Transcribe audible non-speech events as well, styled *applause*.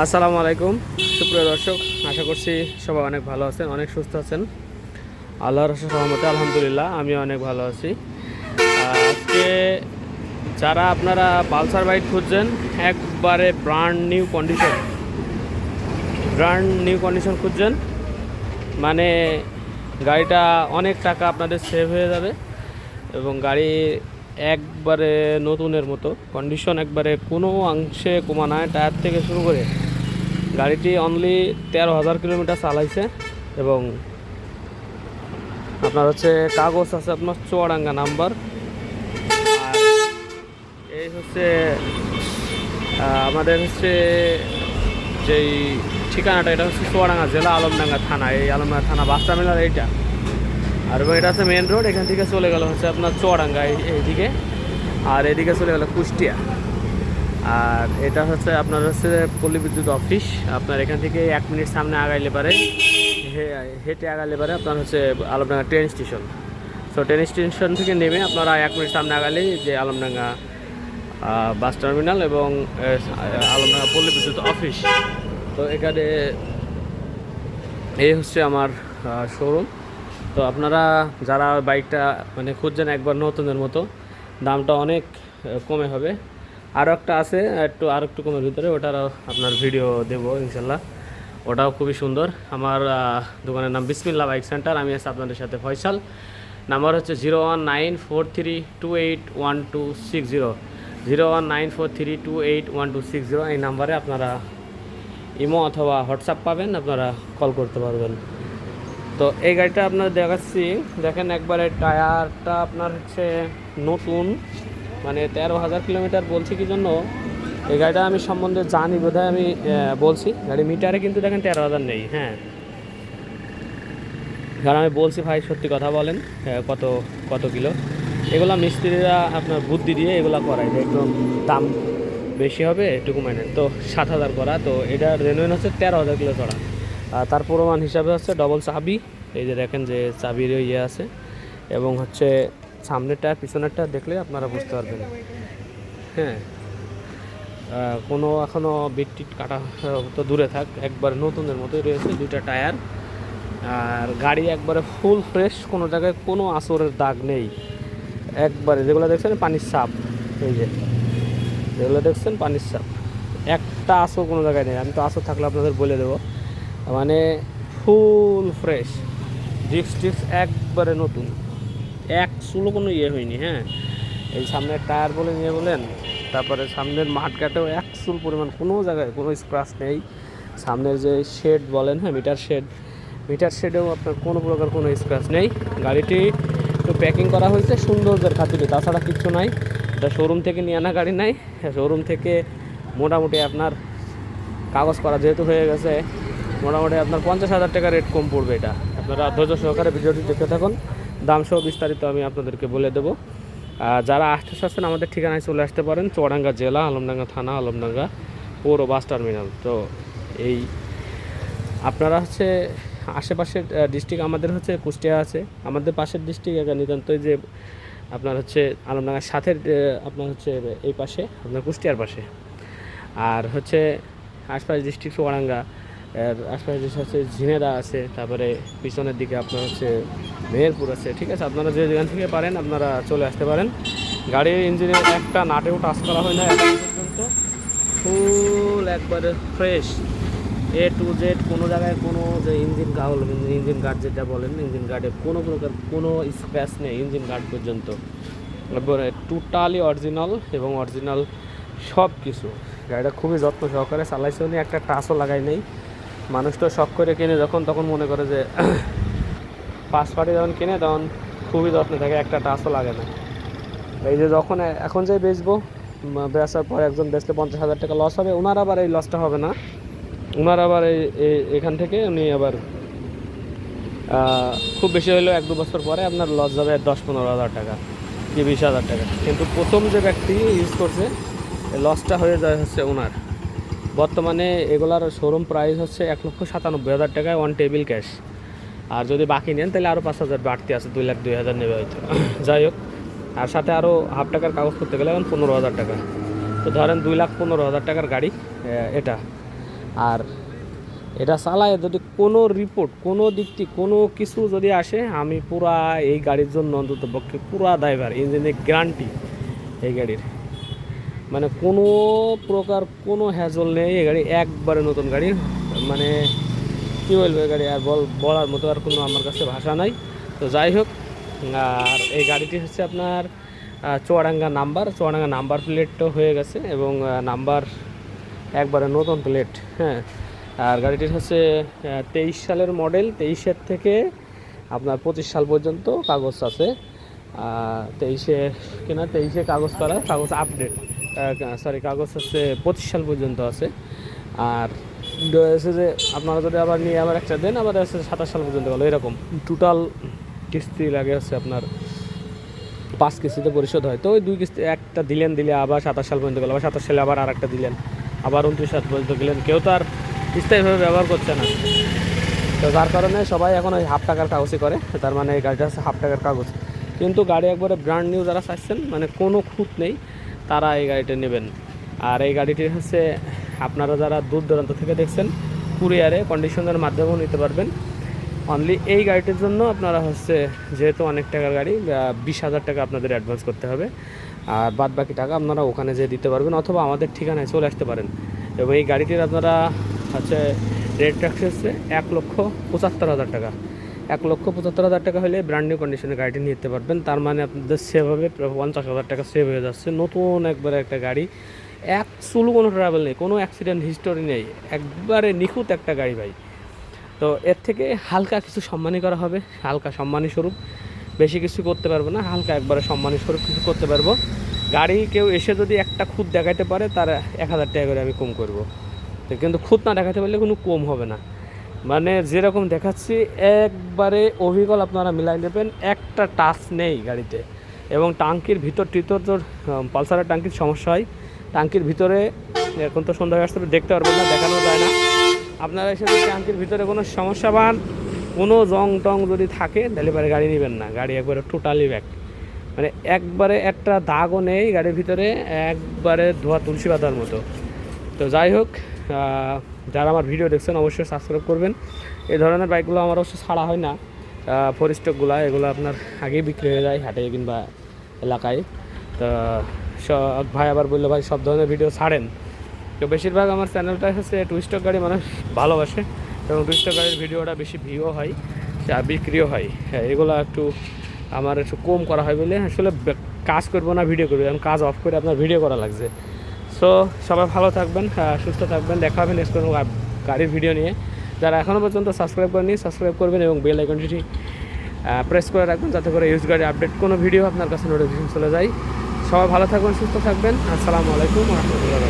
আসসালামু আলাইকুম। সুপ্রিয় দর্শক, আশা করছি সবাই অনেক ভালো আছেন, অনেক সুস্থ আছেন। আল্লাহর সহমতে, আলহামদুলিল্লাহ আমি অনেক ভালো আছি। আজকে যারা আপনারা পালসার বাইক খুঁজছেন, একবারে brand new condition brand new condition খুঁজছেন মানে গাড়িটা অনেক টাকা আপনাদের সেভ হয়ে যাবে এবং গাড়ি একবারে নতুনের মতো। কন্ডিশন একবারে কোনো অংশে কমা নাই টায়ার থেকে শুরু করে গাড়িটি অনলি তেরো হাজার কিলোমিটার চালাইছে এবং আপনার হচ্ছে কাগজ আছে আপনার চুয়াডাঙ্গা নাম্বার। আর এই হচ্ছে আমাদের হচ্ছে যেই ঠিকানাটা, এটা হচ্ছে চুয়াডাঙ্গা জেলা আলমডাঙ্গা থানা। এই আলমডাঙ্গা থানা বাস টার্মিনাল এইটা। আর এটা হচ্ছে মেন রোড এখান থেকে চলে গেল হচ্ছে আপনার চুয়াডাঙ্গা এইদিকে। আর এদিকে চলে গেল কুষ্টিয়া। আর এটা হচ্ছে আপনার হচ্ছে পল্লী বিদ্যুৎ অফিস। আপনার এখান থেকে এক মিনিট সামনে আগাইলে পারে। হেঁটে আগাইলে পারে আপনার হচ্ছে Alamdanga train station so train station থেকে নেমে আপনারা এক মিনিট সামনে আগালেই যে আলমডাঙ্গা বাস টার্মিনাল এবং আলমডাঙ্গা পল্লী বিদ্যুৎ অফিস। তো এখানে এই হচ্ছে আমার শোরুম তো আপনারা যারা বাইকটা মানে খুঁজছেন একবার নতুনের মতো, দামটা অনেক কমে হবে। আরও একটা আছে, একটু, আর একটু কমের ভিতরে, ওটার আপনার ভিডিও দেবো, ইনশাল্লাহ। ওটাও খুবই সুন্দর। আমার দোকানের নাম বিসমিল্লা বাইক সেন্টার, আমি আছি আপনাদের সাথে ফয়সাল। নাম্বার হচ্ছে zero one nine four three two eight one two six zero. Zero one nine four three two eight one two six zero, এই নাম্বারে আপনারা ইমো অথবা হোয়াটসঅ্যাপ পাবেন, আপনারা কল করতে পারবেন। তো এই গাড়িটা আপনার দেখাচ্ছি। দেখেন একবারে টায়ারটা আপনার হচ্ছে নতুন। মানে তেরো হাজার কিলোমিটার বলছি কি জন্য? এই গাড়িটা আমি সম্বন্ধে জানি, বোধহয় আমি বলছি। গাড়ি মিটারে কিন্তু দেখেন তেরো হাজার নেই হ্যাঁ। কারণ আমি বলছি ভাই, সত্যি কথা বলেন কত কত কিলো? এগুলো মিস্ত্রিরা আপনার বুদ্ধি দিয়ে এগুলো করায় যে একদম দাম বেশি হবে, একটু কমায় নেন। তো সাত হাজার করা, তো এটা রেনুয়েন হচ্ছে তেরো হাজার কিলো চড়া। আর তার প্রমাণ হিসাবে হচ্ছে ডবল চাবি। এই যে দেখেন যে চাবির ইয়ে আছে, এবং হচ্ছে সামনেরটা, পিছনেরটা দেখলে আপনারা বুঝতে পারবেন। হ্যাঁ। কোনো এখনও বিট কাটা তো দূরে থাক, একবার নতুনের মতোই রয়েছে দুইটা টায়ার। আর গাড়ি একবারে ফুল ফ্রেশ, কোনো জায়গায় কোনো আসরের দাগ নেই। একবারে যেগুলো দেখছেন, পানির সাপ এই যে, যেগুলো দেখছেন, পানির সাপ একটা আসর কোনো জায়গায় নেই। আমি তো আসর থাকলে আপনাদের বলে দেবো। মানে ফুল ফ্রেশ। ডিস্ক ডিস্ক একবারে নতুন। এক চুলো কোনো ইয়ে হয়নি হ্যাঁ? এই সামনের টায়ার বলে নিয়ে বলেন, তারপরে সামনের মাঠ কাটেও এক চুল পরিমাণ কোনো জায়গায় কোনো স্ক্রাচ নেই। সামনের যে শেড বলেন হ্যাঁ মিটার শেড মিটার শেডেও আপনার কোনো প্রকার কোনো স্ক্র্যাচ নেই। গাড়িটি একটু প্যাকিং করা হয়েছে সৌন্দর্যের খাতিরে, তাছাড়া কিচ্ছু নাই। এটা শোরুম থেকে নিয়ে আনা গাড়ি নাই। শোরুম থেকে মোটামুটি আপনার কাগজ করা যেহেতু হয়ে গেছে, মোটামুটি আপনার পঞ্চাশ হাজার টাকা রেট কম পড়বে এটা। আপনারা ধৈর্য সহকারে ভিডিওটি দেখতে থাকুন। দাম সহ বিস্তারিত আমি আপনাদেরকে বলে দেবো। যারা আসতে চাচ্ছেন, আমাদের ঠিকানায় চলে আসতে পারেন। চুয়াডাঙ্গা জেলা, আলমডাঙ্গা থানা, আলমডাঙ্গা পৌর বাস টার্মিনাল। তো এই আপনারা হচ্ছে আশেপাশের ডিস্ট্রিক্ট আমাদের হচ্ছে কুষ্টিয়া আছে। আমাদের পাশের ডিস্ট্রিক্ট নিতান্তই যে আপনার হচ্ছে আলমডাঙ্গার সাথে আপনার হচ্ছে এই পাশে, আপনার কুষ্টিয়ার পাশে। আর হচ্ছে আশপাশ ডিস্ট্রিক্ট চুয়াডাঙ্গা। এর আশপাশ হচ্ছে ঝিনেদা আছে, তারপরে পিছনের দিকে আপনার হচ্ছে মেহেরপুর আছে, ঠিক আছে? আপনারা যে যেখান থেকে পারেন, আপনারা চলে আসতে পারেন। গাড়ির ইঞ্জিনের একটা নাটেও টাচ করা হয় না, এখন পর্যন্ত। ফুল একবারে ফ্রেশ। এ টু জেড কোনো জায়গায় কোনো যে ইঞ্জিন গাউল, ইঞ্জিন গার্ড যেটা বলেন, ইঞ্জিন গার্ডে কোনো প্রকার কোনো স্ক্র্যাচ নেই ইঞ্জিন গার্ড পর্যন্ত। টোটালি অরিজিনাল এবং অরিজিনাল সব কিছু গাড়িটা খুবই যত্ন সহকারে চালাইছে উনি, একটা টাচও লাগাই নেই। মানুষ তো শখ করে কিনে যখন তখন মনে করে যে *clears throat* পাঁচ পাটি যখন কিনে, তখন খুবই যত্নে থাকে, একটা টাচও লাগে না। এই যে যখন এখন যে বেচবো বেচার পর একজন বেচলে পঞ্চাশ হাজার টাকা লস হবে ওনার আবার এই লসটা হবে না। ওনার আবার এই এখান থেকে উনি আবার খুব বেশি হলেও এক দু বছর পরে আপনার লস যাবে দশ পনেরো হাজার টাকা কি বিশ হাজার টাকা। কিন্তু প্রথম যে ব্যক্তি ইউজ করছে লসটা হয়ে যায় হচ্ছে ওনার বর্তমানে এগুলার শোরুম প্রাইস হচ্ছে এক লক্ষ সাতানব্বই হাজার টাকায় ওয়ান টেবিল ক্যাশ আর যদি বাকি নেন, তাহলে আরও পাঁচ হাজার বাড়তি আছে, দুই লাখ দুই হাজার নেবে হয়তো। *coughs* যাই হোক, আর সাথে আরও হাফ টাকার কাগজ করতে গেলে এখন পনেরো হাজার টাকা। তো ধরেন দুই লাখ পনেরো হাজার টাকার গাড়ি এটা। আর এটা চালায় যদি কোনো রিপোর্ট কোনো দিক থেকে কোনো কিছু যদি আসে, আমি পুরা এই গাড়ির জন্য অন্তত পক্ষে পুরা ড্রাইভার ইঞ্জিনের গ্যারান্টি এই গাড়ির। মানে কোনো প্রকার কোনো হ্যাজল নেই এই গাড়ি, একবারে নতুন গাড়ি। মানে কী বলব এই গাড়ি, আর বল, বলার মতো আর কোনো আমার কাছে ভাষা নাই। তো যাই হোক, আর এই গাড়িটি হচ্ছে আপনার চুয়াডাঙ্গা নাম্বার। চুয়াডাঙ্গা নাম্বার প্লেটও হয়ে গেছে এবং নাম্বার একবারে নতুন প্লেট হ্যাঁ। আর গাড়িটির হচ্ছে তেইশ সালের মডেল, তেইশের থেকে আপনার পঁচিশ সাল পর্যন্ত কাগজ আছে। তেইশে, কিনা তেইশে কাগজ করা, কাগজ আপডেট সরি কাগজ হচ্ছে পঁচিশ সাল পর্যন্ত আছে। আর যে আপনারা যদি আবার নিয়ে আবার একটা দেন, আবার হচ্ছে সাতাশ সাল পর্যন্ত গেলো, এরকম। টোটাল কিস্তি লাগে হচ্ছে আপনার পাঁচ কিস্তিতে পরিশোধ হয়। তো ওই দুই কিস্তি, একটা দিলেন, দিলে আবার সাতাশ সাল পর্যন্ত গেল, আবার সাতাশ সালে আবার আর একটা দিলেন, আবার উনত্রিশ সাল পর্যন্ত গেলেন। কেউ তো আর স্থায়ীভাবে ব্যবহার করছে না। তো যার কারণে সবাই এখন ওই হাফ টাকার কাগজই করে, তার মানে এই গাড়িটা হচ্ছে হাফ টাকার কাগজ। কিন্তু গাড়ি একবারে ব্র্যান্ড নিউ যারা চাইছেন মানে কোনো খুঁত নেই। তারা এই গাড়িটা নেবেন। আর এই গাড়িটি হচ্ছে, আপনারা যারা দূর দূরান্ত থেকে দেখছেন, কুরিয়ারে কন্ডিশনের মাধ্যমেও নিতে পারবেন। অনলি এই গাড়িটির জন্য আপনারা হচ্ছে, যেহেতু অনেক টাকার গাড়ি বিশ হাজার টাকা আপনাদের অ্যাডভান্স করতে হবে। আর বাদ বাকি টাকা আপনারা ওখানে যেয়ে দিতে পারবেন, অথবা আমাদের ঠিকানায় চলে আসতে পারেন। এবং এই গাড়িটির আপনারা হচ্ছে রেট হচ্ছে এক লক্ষ পঁচাত্তর হাজার টাকা। এক লক্ষ পঁচাত্তর হাজার টাকা হলে ব্র্যান্ড নিউ কন্ডিশনে গাড়িটি নিতে পারবেন। তার মানে আপনাদের সেভ হবে পঞ্চাশ হাজার টাকা সেভ হয়ে যাচ্ছে। নতুন একবারে একটা গাড়ি। এক চুলু কোনো ট্রাভেল নেই, কোনো অ্যাক্সিডেন্ট হিস্টোরি নেই। একবারে নিখুঁত একটা গাড়ি ভাই। তো এর থেকে হালকা কিছু সম্মানী করা হবে। হালকা সম্মানী স্বরূপ। বেশি কিছু করতে পারব না, হালকা একবারে সম্মানী স্বরূপ কিছু করতে পারব। গাড়ি কেউ এসে যদি একটা খুদ দেখাতে পারে, তার এক হাজার টাকা করে আমি কম করব। তো কিন্তু খুদ না দেখাতে পারলে কোনো কম হবে না। মানে যেরকম দেখাচ্ছি, একবারে অভিকল আপনারা মিলাই নেবেন, একটা টাচ নেই গাড়িতে। এবং টাঙ্কির ভিতর টিতর তোর পালসারের টাঙ্কির সমস্যা হয়। টাঙ্কির ভিতরে, এখন তো সন্ধ্যা আসতে দেখতে পারবেন না, দেখানো যায় না। আপনারা এসে টাঙ্কির ভিতরে কোনো সমস্যা পান, কোনো জং টং যদি থাকে তাহলে গাড়ি নেবেন না, গাড়ি একবারে টোটালি ব্যাক মানে একবারে একটা দাগও নেই গাড়ির ভিতরে, একবারে ধোয়া তুলসী পাতার মতো। তো যাই হোক যারা আমার ভিডিও দেখছেন অবশ্যই সাবস্ক্রাইব করবেন। এই ধরনের বাইকগুলো আমার অবশ্য ছাড়া হয় না। ফোর স্টকগুলো এগুলো আপনার আগেই বিক্রি হয়ে যায় হাটে কিংবা এলাকায়। তো সব ভাই আবার বলল, ভাই, সব ধরনের ভিডিও ছাড়েন। তো বেশিরভাগ আমার চ্যানেলটা হচ্ছে টুইস্টক গাড়ি মানুষ ভালোবাসে এবং টুইস্টক গাড়ির ভিডিওটা বেশি ভিউ হয় বিক্রিও হয়। হ্যাঁ এগুলো একটু আমার একটু কম করা হয় বলে আসলে কাজ করব না ভিডিও করব আমি কাজ অফ করে আপনার ভিডিও করা লাগছে। সো সবাই ভালো থাকবেন সুস্থ থাকবেন। দেখা হবে নেক্সট কোনো গাড়ির ভিডিও নিয়ে। যারা এখনও পর্যন্ত সাবস্ক্রাইব করেনি সাবস্ক্রাইব করবেন এবং বেল আইকনটি প্রেস করে রাখবেন যাতে করে ইউজ গাড়ি আপডেট কোনো ভিডিও আপনার কাছে নোটিফিকেশন চলে যায়। সবাই ভালো থাকবেন, সুস্থ থাকবেন। আসসালামু আলাইকুম রহমতুল্লাহ